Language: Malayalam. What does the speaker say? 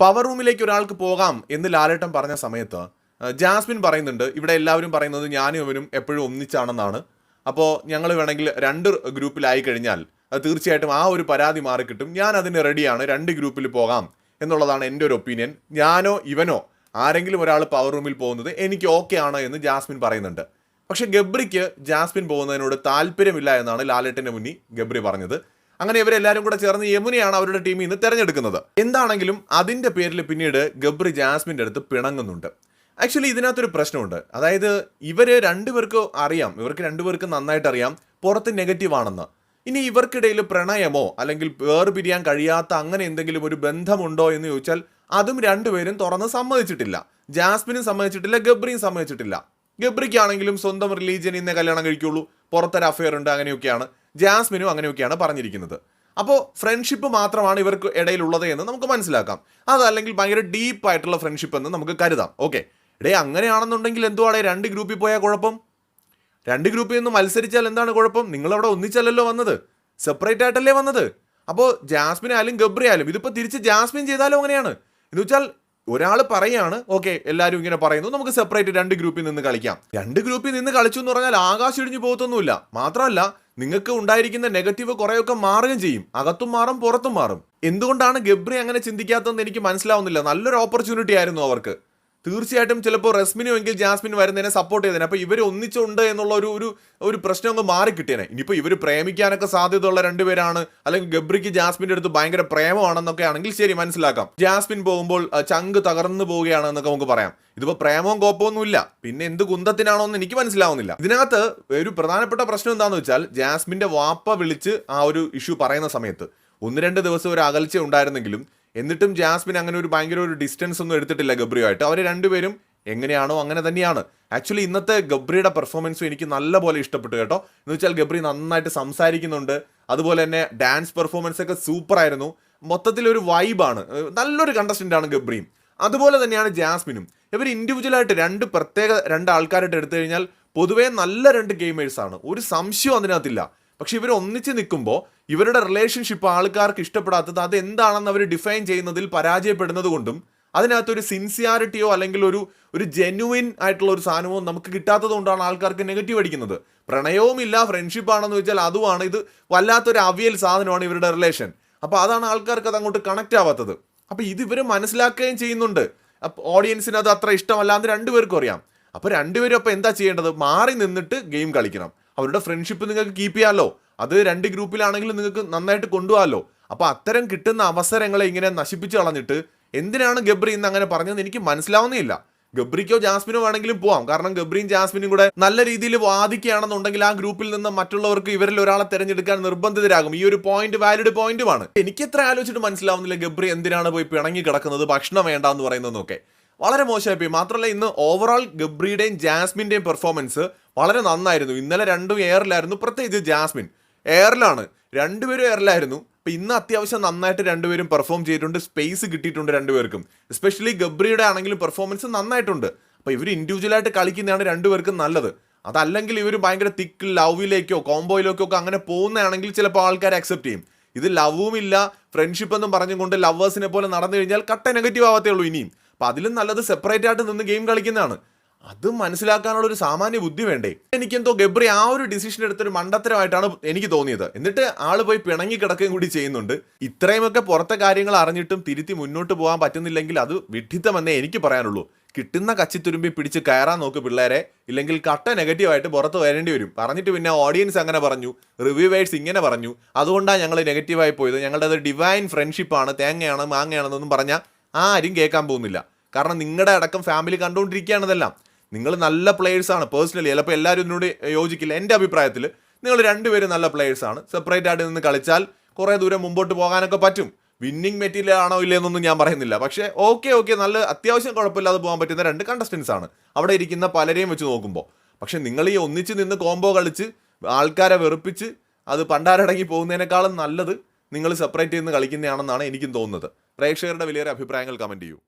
പവർ റൂമിലേക്ക് ഒരാൾക്ക് പോകാം എന്ന് ലാലേട്ടൻ പറഞ്ഞ സമയത്ത് ജാസ്മിൻ പറയുന്നുണ്ട് ഇവിടെ എല്ലാവരും പറയുന്നത് ഞാനും ഇവനും എപ്പോഴും ഒന്നിച്ചാണെന്നാണ്. അപ്പോൾ ഞങ്ങൾ വേണമെങ്കിൽ രണ്ട് ഗ്രൂപ്പിലായി കഴിഞ്ഞാൽ തീർച്ചയായിട്ടും ആ ഒരു പരാതി മാറിക്കിട്ടും ഞാൻ അതിന് റെഡിയാണ് രണ്ട് ഗ്രൂപ്പിൽ പോകാം. എന്നുള്ളതാണ് എന്റെ ഒരു ഒപ്പീനിയൻ. ഞാനോ ഇവനോ ആരെങ്കിലും ഒരാൾ പവർ റൂമിൽ പോകുന്നത് എനിക്ക് ഓക്കെ ആണ് എന്ന് ജാസ്മിൻ പറയുന്നുണ്ട്. പക്ഷേ ഗബ്രിക്ക് ജാസ്മിൻ പോകുന്നതിനോട് താല്പര്യമില്ല എന്നാണ് ലാലേട്ടന്റെ മുന്നിൽ ഗബ്രി പറഞ്ഞത്. അങ്ങനെ ഇവരെല്ലാവരും കൂടെ ചേർന്ന് യമുനയാണ് അവരുടെ ടീമിൽ നിന്ന് തെരഞ്ഞെടുക്കുന്നത്. എന്താണെങ്കിലും അതിന്റെ പേരിൽ പിന്നീട് ഗബ്രി ജാസ്മിന്റെ അടുത്ത് പിണങ്ങുന്നുണ്ട്. ആക്ച്വലി ഇതിനകത്തൊരു പ്രശ്നമുണ്ട്. അതായത് ഇവർ രണ്ടുപേർക്ക് അറിയാം. ഇവർക്ക് രണ്ടുപേർക്ക് നന്നായിട്ട് അറിയാം. പുറത്ത് നെഗറ്റീവ് ആണെന്ന്. ഇനി ഇവർക്കിടയിൽ പ്രണയമോ അല്ലെങ്കിൽ വേർപിരിയാൻ കഴിയാത്ത അങ്ങനെ എന്തെങ്കിലും ഒരു ബന്ധമുണ്ടോ എന്ന് ചോദിച്ചാൽ അതും രണ്ടുപേരും തുറന്ന് സമ്മതിച്ചിട്ടില്ല. ജാസ്മിനും സമ്മതിച്ചിട്ടില്ല ഗബ്രിയും സമ്മതിച്ചിട്ടില്ല. ഗബ്രിക്കാണെങ്കിലും സ്വന്തം റിലീജിയൻ ഇന്നേ കല്യാണം കഴിക്കുള്ളൂ. പുറത്തൊരു അഫെയർ ഉണ്ട് അങ്ങനെയൊക്കെയാണ്. ജാസ്മിനും അങ്ങനെയൊക്കെയാണ് പറഞ്ഞിരിക്കുന്നത്. അപ്പോൾ ഫ്രണ്ട്ഷിപ്പ് മാത്രമാണ് ഇവർക്ക് ഇടയിലുള്ളത് എന്ന് നമുക്ക് മനസ്സിലാക്കാം. അതല്ലെങ്കിൽ ഭയങ്കര ഡീപ്പ് ആയിട്ടുള്ള ഫ്രണ്ട്ഷിപ്പ് എന്ന് നമുക്ക് കരുതാം. ഓക്കെ ഇടേ അങ്ങനെയാണെന്നുണ്ടെങ്കിൽ എന്തുവാടേ രണ്ട് ഗ്രൂപ്പിൽ പോയാൽ കുഴപ്പം? രണ്ട് ഗ്രൂപ്പിൽ നിന്ന് മത്സരിച്ചാൽ എന്താണ് കുഴപ്പം? നിങ്ങൾ അവിടെ ഒന്നിച്ചല്ലല്ലോ വന്നത്. സെപ്പറേറ്റ് ആയിട്ടല്ലേ വന്നത്. അപ്പോൾ ജാസ്മിൻ ആയാലും ഗബ്രി ആയാലും ഇതിപ്പോൾ തിരിച്ച് ജാസ്മിൻ ചെയ്താലും അങ്ങനെയാണ്? എന്ന് വെച്ചാൽ ഒരാൾ പറയാണ് ഓക്കെ എല്ലാവരും ഇങ്ങനെ പറയുന്നു നമുക്ക് സെപ്പറേറ്റ് രണ്ട് ഗ്രൂപ്പിൽ നിന്ന് കളിക്കാം. രണ്ട് ഗ്രൂപ്പിൽ നിന്ന് കളിച്ചു എന്ന് പറഞ്ഞാൽ ആകാശം ഇടിഞ്ഞു പോകത്തൊന്നുമില്ല. മാത്രമല്ല നിങ്ങൾക്ക് ഉണ്ടായിരിക്കുന്ന നെഗറ്റീവ് കുറേയൊക്കെ മാറുകയും ചെയ്യും. അകത്തും മാറും പുറത്തും മാറും. എന്തുകൊണ്ടാണ് ഗബ്രി അങ്ങനെ ചിന്തിക്കാത്തതെന്ന് എനിക്ക് മനസ്സിലാവുന്നില്ല. നല്ലൊരു ഓപ്പർച്യൂണിറ്റി ആയിരുന്നു അവർക്ക്. തീർച്ചയായിട്ടും ചിലപ്പോൾ റസ്മിനും എങ്കിൽ ജാസ്മിൻ വരുന്നതിനെ സപ്പോർട്ട് ചെയ്തേനെ. അപ്പോൾ ഇവർ ഒന്നിച്ചുണ്ട് എന്നുള്ള ഒരു ഒരു ഒരു പ്രശ്നം ഒന്ന് മാറിക്കിട്ടിയേനെ ഇനിയിപ്പോൾ ഇവർ പ്രേമിക്കാനൊക്കെ സാധ്യതയുള്ള രണ്ടുപേരാണ്. അല്ലെങ്കിൽ ഗബ്രിക്ക് ജാസ്മിന്റെ അടുത്ത് ഭയങ്കര പ്രേമമാണെന്നൊക്കെ ആണെങ്കിൽ ശരി മനസ്സിലാക്കാം. ജാസ്മിൻ പോകുമ്പോൾ ചങ്ക് തകർന്നു പോവുകയാണെന്നൊക്കെ നമുക്ക് പറയാം. ഇതിപ്പോൾ പ്രേമവും കോപ്പമൊന്നും ഇല്ല. പിന്നെ എന്ത് കുന്തത്തിനാണോ എന്ന് എനിക്ക് മനസ്സിലാവുന്നില്ല. ഇതിനകത്ത് ഒരു പ്രധാനപ്പെട്ട പ്രശ്നം എന്താണെന്ന് വെച്ചാൽ ജാസ്മിന്റെ വാപ്പ വിളിച്ച് ആ ഒരു ഇഷ്യൂ പറയുന്ന സമയത്ത്. ഒന്ന് രണ്ട് ദിവസം ഒരു അകൽച്ച ഉണ്ടായിരുന്നെങ്കിലും എന്നിട്ടും ജാസ്മിൻ അങ്ങനെ ഒരു ഭയങ്കര ഒരു ഡിസ്റ്റൻസ് ഒന്നും എടുത്തിട്ടില്ല ഗബ്രിയുമായിട്ട്. അവർ രണ്ടുപേരും എങ്ങനെയാണോ അങ്ങനെ തന്നെയാണ്. ആക്ച്വലി ഇന്നത്തെ ഗബ്രിയുടെ പെർഫോമൻസും എനിക്ക് നല്ലപോലെ ഇഷ്ടപ്പെട്ടു കേട്ടോ. എന്ന് വെച്ചാൽ ഗബ്രി നന്നായിട്ട് സംസാരിക്കുന്നുണ്ട്. അതുപോലെ തന്നെ ഡാൻസ് പെർഫോമൻസ് ഒക്കെ സൂപ്പർ ആയിരുന്നു. മൊത്തത്തിൽ ഒരു വൈബാണ് നല്ലൊരു കണ്ടസ്റ്റന്റ് ആണ് ഗബ്രിയും. അതുപോലെ തന്നെയാണ് ജാസ്മിനും. ഇവർ ഇൻഡിവിജ്വലായിട്ട് രണ്ട് പ്രത്യേക രണ്ട് ആൾക്കാരായിട്ട് എടുത്തു കഴിഞ്ഞാൽ പൊതുവേ നല്ല രണ്ട് ഗെയിമേഴ്സാണ് ഒരു സംശയവും അതിനകത്തില്ല. പക്ഷെ ഇവർ ഒന്നിച്ച് നിൽക്കുമ്പോൾ ഇവരുടെ റിലേഷൻഷിപ്പ് ആൾക്കാർക്ക് ഇഷ്ടപ്പെടാത്തത് അത് എന്താണെന്ന് അവർ ഡിഫൈൻ ചെയ്യുന്നതിൽ പരാജയപ്പെടുന്നത് കൊണ്ടും അതിനകത്തൊരു സിൻസിയാരിറ്റിയോ അല്ലെങ്കിൽ ഒരു ഒരു ജെന്യുവിൻ ആയിട്ടുള്ള ഒരു സാധനമോ നമുക്ക് കിട്ടാത്തത് കൊണ്ടാണ് ആൾക്കാർക്ക് നെഗറ്റീവ് അടിക്കുന്നത്. പ്രണയവും ഇല്ല ഫ്രണ്ട്ഷിപ്പ് ആണെന്ന് വെച്ചാൽ അതുമാണ്. ഇത് വല്ലാത്തൊരു അവിയൽ സാധനമാണ് ഇവരുടെ റിലേഷൻ അപ്പോൾ അതാണ് ആൾക്കാർക്ക് അത് അങ്ങോട്ട് കണക്റ്റ് ആവാത്തത്. അപ്പോൾ ഇത് ഇവർ മനസ്സിലാക്കുകയും ചെയ്യുന്നുണ്ട്. ഓഡിയൻസിന് അത് അത്ര ഇഷ്ടമല്ലാന്ന് രണ്ടുപേർക്കും അറിയാം. അപ്പോൾ രണ്ടുപേരും അപ്പോൾ എന്താ ചെയ്യേണ്ടത്? മാറി നിന്നിട്ട് ഗെയിം കളിക്കണം. അവരുടെ ഫ്രണ്ട്ഷിപ്പ് നിങ്ങൾക്ക് കീപ്പ് ചെയ്യാമല്ലോ അത് രണ്ട് ഗ്രൂപ്പിലാണെങ്കിലും നിങ്ങൾക്ക് നന്നായിട്ട് കൊണ്ടുപോകാമല്ലോ അപ്പോൾ അത്തരം കിട്ടുന്ന അവസരങ്ങളെ ഇങ്ങനെ നശിപ്പിച്ച് കളഞ്ഞിട്ട് എന്തിനാണ് ഗബ്രി ഇന്ന് അങ്ങനെ പറഞ്ഞതെന്ന് എനിക്ക് മനസ്സിലാവുന്നില്ല. ഗബ്രിക്കോ ജാസ്മിനോ വേണമെങ്കിലും പോവാം. കാരണം ഗബ്രിയും ജാസ്മിനും കൂടെ നല്ല രീതിയിൽ വാദിക്കുകയാണെന്നുണ്ടെങ്കിൽ ആ ഗ്രൂപ്പിൽ നിന്ന് മറ്റുള്ളവർക്ക് ഇവരിൽ ഒരാളെ തിരഞ്ഞെടുക്കാൻ നിർബന്ധിതരാകും. ഈ ഒരു പോയിന്റ് വാലിഡ് പോയിന്റുമാണ് എനിക്ക് എത്ര ആലോചിച്ചിട്ട് മനസ്സിലാവുന്നില്ല ഗബ്രി എന്തിനാണ് പോയി പിണങ്ങി കിടക്കുന്നത് ഭക്ഷണം വേണ്ട എന്ന് പറയുന്നതെന്നൊക്കെ വളരെ മോശമായി പോയി മാത്രമല്ല ഇന്ന് ഓവറോൾ ഗബ്രിയുടെയും ജാസ്മിന്റെയും പെർഫോമൻസ് വളരെ നന്നായിരുന്നു. ഇന്നലെ രണ്ടും എയറിലായിരുന്നു പ്രത്യേകിച്ച് ജാസ്മിൻ. എയറിലാണ്. രണ്ടുപേരും എയറിലായിരുന്നു. അപ്പൊ ഇന്ന് അത്യാവശ്യം നന്നായിട്ട് രണ്ടുപേരും പെർഫോം ചെയ്തിട്ടുണ്ട്. സ്പേസ് കിട്ടിയിട്ടുണ്ട് രണ്ടുപേർക്കും. എസ്പെഷ്യലി ഗബ്രിയുടെ ആണെങ്കിലും പെർഫോമൻസ് നന്നായിട്ടുണ്ട്. അപ്പൊ ഇവർ ഇൻഡിവിജ്വലായിട്ട് കളിക്കുന്നതാണ് രണ്ടുപേർക്കും നല്ലത്. അതല്ലെങ്കിൽ ഇവർ ഭയങ്കര തിക്ക് ലവിലേക്കോ കോംബോയിലേക്കോ ഒക്കെ അങ്ങനെ പോകുന്നതാണെങ്കിൽ ചിലപ്പോൾ ആൾക്കാർ അക്സെപ്റ്റ് ചെയ്യും. ഇത് ലവും ഇല്ല. ഫ്രണ്ട്ഷിപ്പ് എന്നും പറഞ്ഞുകൊണ്ട് ലവേഴ്സിനെ പോലെ നടന്നു കഴിഞ്ഞാൽ കട്ട നെഗറ്റീവ് ആവത്തേ ഉള്ളൂ ഇനിയും. അപ്പൊ അതിലും നല്ലത് സെപ്പറേറ്റ് ആയിട്ട് നിന്ന് ഗെയിം കളിക്കുന്നതാണ്. അത് മനസ്സിലാക്കാനുള്ള ഒരു സാമാന്യ ബുദ്ധി വേണ്ടേ? എനിക്കെന്തോ ഗബ്രി ആ ഒരു ഡിസിഷൻ എടുത്തൊരു മണ്ടത്തരമായിട്ടാണ് എനിക്ക് തോന്നിയത്. എന്നിട്ട് ആൾ പോയി പിണങ്ങി കിടക്കുകയും കൂടി ചെയ്യുന്നുണ്ട്. ഇത്രയുമൊക്കെ പുറത്തെ കാര്യങ്ങൾ അറിഞ്ഞിട്ടും തിരുത്തി മുന്നോട്ട് പോകാൻ പറ്റുന്നില്ലെങ്കിൽ അത് വിഡ്ഢിത്തമെന്നേ എനിക്ക് പറയാനുള്ളൂ. കിട്ടുന്ന കച്ചിത്തുരുമ്പി പിടിച്ച് കയറാൻ നോക്ക് പിള്ളേരെ. ഇല്ലെങ്കിൽ കട്ട നെഗറ്റീവായിട്ട് പുറത്ത് വരേണ്ടി വരും. പറഞ്ഞിട്ട് പിന്നെ ഓഡിയൻസ് അങ്ങനെ പറഞ്ഞു. റിവ്യൂവേഴ്സ് ഇങ്ങനെ പറഞ്ഞു. അതുകൊണ്ടാണ് ഞങ്ങൾ നെഗറ്റീവായി പോയത്. ഞങ്ങളുടെ അത് ഡിവൈൻ ഫ്രണ്ട്ഷിപ്പാണ് തേങ്ങയാണ് മാങ്ങയാണെന്നൊന്നും പറഞ്ഞാൽ ആരും കേൾക്കാൻ പോകുന്നില്ല. കാരണം നിങ്ങളുടെ അടക്കം ഫാമിലി കണ്ടുകൊണ്ടിരിക്കുകയാണ് ഇതെല്ലാം. നിങ്ങൾ നല്ല പ്ലെയേഴ്സ് ആണ്. പേഴ്സണലി ചിലപ്പോൾ എല്ലാവരും ഇതിനോട് യോജിക്കില്ല. എന്റെ അഭിപ്രായത്തിൽ നിങ്ങൾ രണ്ടുപേരും നല്ല പ്ലെയേഴ്സ് ആണ്. സെപ്പറേറ്റ് ആയിട്ട് നിന്ന് കളിച്ചാൽ കുറേ ദൂരം മുമ്പോട്ട് പോകാനൊക്കെ പറ്റും. വിന്നിങ് മെറ്റീരിയൽ ആണോ ഇല്ലയെന്നൊന്നും ഞാൻ പറയുന്നില്ല. പക്ഷേ ഓക്കെ ഓക്കെ നല്ല അത്യാവശ്യം കുഴപ്പമില്ലാതെ പോകാൻ പറ്റുന്ന രണ്ട് കണ്ടസ്റ്റൻസ് ആണ്. അവിടെ ഇരിക്കുന്ന പലരെയും വെച്ച് നോക്കുമ്പോൾ പക്ഷേ നിങ്ങൾ ഈ ഒന്നിച്ച് നിന്ന് കോംബോ കളിച്ച് ആൾക്കാരെ വെറുപ്പിച്ച് അത് പണ്ടാരടങ്ങി പോകുന്നതിനേക്കാളും നല്ലത് നിങ്ങൾ സെപ്പറേറ്റ് ചെയ്ത് കളിക്കുന്നതാണെന്നാണ് എനിക്കും തോന്നുന്നത്. പ്രേക്ഷകരുടെ വലിയൊരു അഭിപ്രായങ്ങൾ കമന്റ് ചെയ്യൂ.